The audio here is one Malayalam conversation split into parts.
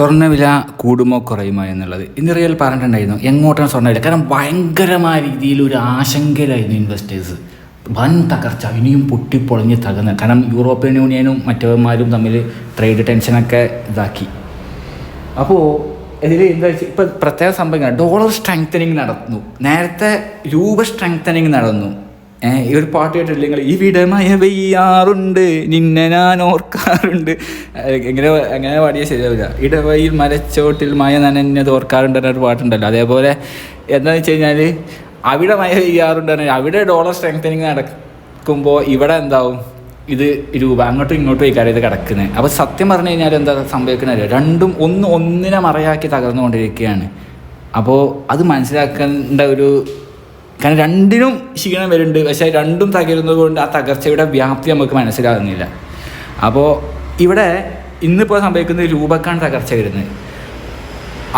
സ്വർണവില കൂടുമോ കുറയുമോ എന്നുള്ളത് ഇന്ന് റിയൽ പറഞ്ഞിട്ടുണ്ടായിരുന്നു. എങ്ങോട്ടാണ് സ്വർണവില? കാരണം ഭയങ്കരമായ രീതിയിൽ ഒരു ആശങ്കയിലായിരുന്നു ഇൻവെസ്റ്റേഴ്സ് വൻ തകർച്ച ഇനിയും പൊട്ടിപ്പൊളിഞ്ഞ് തകർന്ന്. കാരണം യൂറോപ്യൻ യൂണിയനും മറ്റവന്മാരും തമ്മിൽ ട്രേഡ് ടെൻഷനൊക്കെ ഇതാക്കി. അപ്പോൾ ഇതിൽ എന്താ വെച്ചാൽ ഇപ്പം പ്രത്യേക സംഭവം ഡോളർ സ്ട്രെങ്തനിങ് നടന്നു. നേരത്തെ രൂപ സ്ട്രെങ്തനിങ് നടന്നു. ഈ ഒരു പാട്ട് കേട്ടിട്ടില്ലെങ്കിൽ ഇവിടെ മയ പെയ്യാറുണ്ട് നിന്നെ ഞാൻ ഓർക്കാറുണ്ട്. എങ്ങനെ എങ്ങനെ പാടിയാൽ ശരിയാവില്ല ഇടവയിൽ മരച്ചോട്ടിൽ മയ നനഞ്ഞത് ഓർക്കാറുണ്ട് എന്നൊരു പാട്ടുണ്ടല്ലോ. അതേപോലെ എന്താണെന്ന് വെച്ച് കഴിഞ്ഞാൽ അവിടെ മയ പെയ്യാറുണ്ട് അവിടെ ഡോളർ സ്ട്രെങ്തനിങ് നടക്കുമ്പോൾ ഇവിടെ എന്താവും? ഇത് രൂപ അങ്ങോട്ടും ഇങ്ങോട്ടും ഈ ഇത് കിടക്കുന്നത് അപ്പോൾ സത്യം പറഞ്ഞു കഴിഞ്ഞാൽ എന്താ സംഭവിക്കുന്ന രണ്ടും ഒന്ന് ഒന്നിനെ മറയാക്കി തകർന്നുകൊണ്ടിരിക്കുകയാണ്. അപ്പോൾ അത് മനസ്സിലാക്കേണ്ട ഒരു കാരണം രണ്ടിനും ക്ഷീണം വരുന്നുണ്ട്. പക്ഷേ രണ്ടും തകരുന്നത് കൊണ്ട് ആ തകർച്ചയുടെ വ്യാപ്തി നമുക്ക് മനസ്സിലാകുന്നില്ല. അപ്പോൾ ഇവിടെ ഇന്നിപ്പോൾ സംഭവിക്കുന്നത് രൂപക്കാണ് തകർച്ച വരുന്നത്.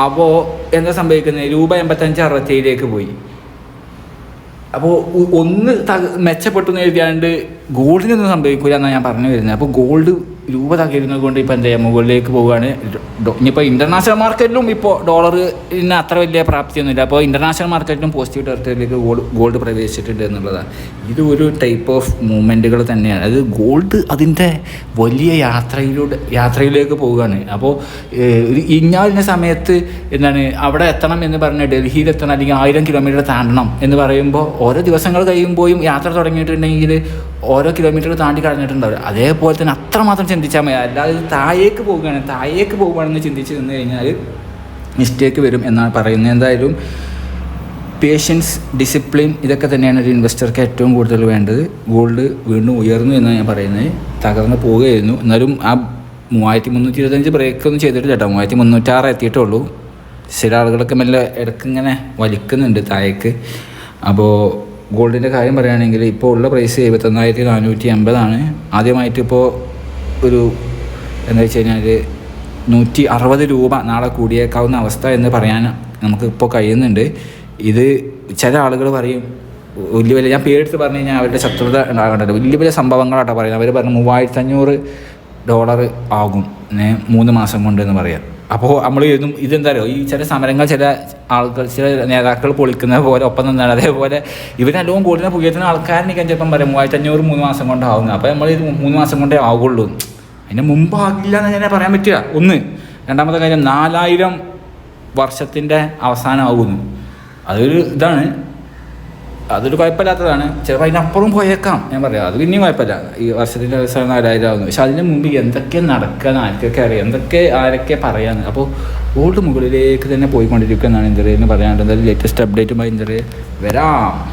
അപ്പോൾ എന്താ സംഭവിക്കുന്നത്? രൂപ എൺപത്തഞ്ച് അറുപത്തേഴിലേക്ക് പോയി. അപ്പോൾ ഒന്ന് മെച്ചപ്പെട്ടു എന്ന് എഴുതിയാണ്ട് ഗോൾഡിനൊന്നും സംഭവിക്കില്ല എന്നാണ് ഞാൻ പറഞ്ഞു വരുന്നത്. അപ്പോൾ ഗോൾഡ് രൂപ തകരുന്നത് കൊണ്ട് ഇപ്പോൾ ചെയ്യാം? മുകളിലേക്ക് പോവുകയാണ്. ഇനിയിപ്പോൾ ഇന്റർനാഷണൽ മാർക്കറ്റിലും ഇപ്പോൾ ഡോളറിന് അത്ര വലിയ പ്രാപ്തിയൊന്നുമില്ല. അപ്പോൾ ഇന്റർനാഷണൽ മാർക്കറ്റിലും പോസിറ്റീവ് ടെറിട്ടറിയിലേക്ക് ഗോൾഡ് ഗോൾഡ് പ്രവേശിച്ചിട്ടുണ്ട് എന്നുള്ളതാണ്. ഇത് ഒരു ടൈപ്പ് ഓഫ് മൂവ്മെന്റുകൾ തന്നെയാണ്. അത് ഗോൾഡ് അതിന്റെ വലിയ യാത്രയിലൂടെ യാത്രയിലേക്ക് പോവുകയാണ്. അപ്പോൾ ഇഞ്ഞാലിന്റെ സമയത്ത് എന്താണ് അവിടെ എത്തണം എന്ന് പറഞ്ഞാൽ ഡൽഹിയിൽ എത്തണം അല്ലെങ്കിൽ ആയിരം കിലോമീറ്റർ താണ്ടണം എന്ന് പറയുമ്പോൾ ഓരോ ദിവസങ്ങൾ കഴിയുമ്പോഴും യാത്ര തുടങ്ങിയിട്ടുണ്ടെങ്കിൽ ഓരോ കിലോമീറ്റർ താണ്ടി കളഞ്ഞിട്ടുണ്ടാവും അതേപോലെ തന്നെ അത്രമാത്രം ചിന്തിച്ചാൽ മതി. അല്ലാതെ താഴേക്ക് പോവുകയാണ്. താഴേക്ക് പോവുകയാണെന്ന് ചിന്തിച്ച് നിന്ന് കഴിഞ്ഞാൽ മിസ്റ്റേക്ക് വരും എന്നാണ് പറയുന്നത്. എന്തായാലും പേഷ്യൻസ് ഡിസിപ്ലിൻ ഇതൊക്കെ തന്നെയാണ് ഒരു ഇൻവെസ്റ്റർക്ക് ഏറ്റവും കൂടുതൽ വേണ്ടത്. ഗോൾഡ് വീണ്ടും ഉയർന്നു എന്നാണ് ഞാൻ പറയുന്നത്. തകർന്ന് പോവുകയായിരുന്നു. എന്നാലും ആ മൂവായിരത്തി മുന്നൂറ്റി ഇരുപത്തഞ്ച് ബ്രേക്ക് ഒന്നും ചെയ്തിട്ടില്ല കേട്ടോ. മൂവായിരത്തി മുന്നൂറ്റാറ് എത്തിയിട്ടുള്ളൂ ചില ആളുകളൊക്കെ മെല്ലെ ഇടയ്ക്ക് ഇങ്ങനെ വലിക്കുന്നുണ്ട് താഴേക്ക്. അപ്പോൾ ഗോൾഡിന്റെ കാര്യം പറയുകയാണെങ്കിൽ ഇപ്പോൾ ഉള്ള പ്രൈസ് എഴുപത്തൊന്നായിരത്തി നാനൂറ്റി അമ്പതാണ് ആദ്യമായിട്ട് ഇപ്പോൾ ഒരു എന്താ വെച്ച് കഴിഞ്ഞാൽ നൂറ്റി അറുപത് രൂപ നാളെ കൂടിയേക്കാവുന്ന അവസ്ഥ എന്ന് പറയാൻ നമുക്ക് ഇപ്പോൾ കഴിയുന്നുണ്ട്. ഇത് ചില ആളുകൾ പറയും വലിയ വലിയ ഞാൻ പേരെടുത്ത് പറഞ്ഞു കഴിഞ്ഞാൽ അവരുടെ ശത്രുത ഉണ്ടാകേണ്ടത് വലിയ വലിയ സംഭവങ്ങളാട്ടോ പറയുന്നത്. അവർ പറഞ്ഞു മൂവായിരത്തി അഞ്ഞൂറ് ഡോളർ ആകും മൂന്ന് മാസം കൊണ്ട് എന്ന് പറയാം. അപ്പോൾ നമ്മൾ ഇതും ഇതെന്താ ഈ ചില സമരങ്ങൾ ചില ആളുകൾ ചില നേതാക്കൾ പൊളിക്കുന്ന പോലെ ഒപ്പം നിന്നാണ്. അതേപോലെ ഇവർ നല്ലോണം കൂടുതൽ പുകയത്തുന്ന ആൾക്കാരനൊക്കെ ചിലപ്പം പറയാം. മൂവായിരത്തി അഞ്ഞൂറ് മൂന്ന് മാസം കൊണ്ടാവുന്നത് അപ്പോൾ നമ്മൾ ഇത് മൂന്ന് മാസം കൊണ്ടേ ആവുള്ളൂ. അതിന് മുമ്പ് ആകില്ല എന്ന് തന്നെ പറയാൻ പറ്റുക ഒന്ന്. രണ്ടാമത്തെ കാര്യം നാലായിരം വർഷത്തിന്റെ അവസാനമാകുന്നു അതൊരു ഇതാണ്. അതൊരു കുഴപ്പമില്ലാത്തതാണ്. ചിലപ്പോൾ അതിനപ്പുറം പോയേക്കാം. ഞാൻ പറയാം. അത് പിന്നെയും കുഴപ്പമില്ല. ഈ വർഷത്തിന്റെ അവസാനം നാലായിരം ആവുന്നു പക്ഷെ അതിന് മുമ്പ് എന്തൊക്കെ നടക്കാൻ ആർക്കൊക്കെ അറിയാം. എന്തൊക്കെ ആരൊക്കെ പറയാന്ന്. അപ്പോൾ ഓൾഡ് മുകളിലേക്ക് തന്നെ പോയിക്കൊണ്ടിരിക്കുക എന്നാണ് ഇന്ത്യയിൽ പറയാനുള്ളത് ലേറ്റസ്റ്റ് അപ്ഡേറ്റുമായി ഇന്ദ്രയെ വരാം.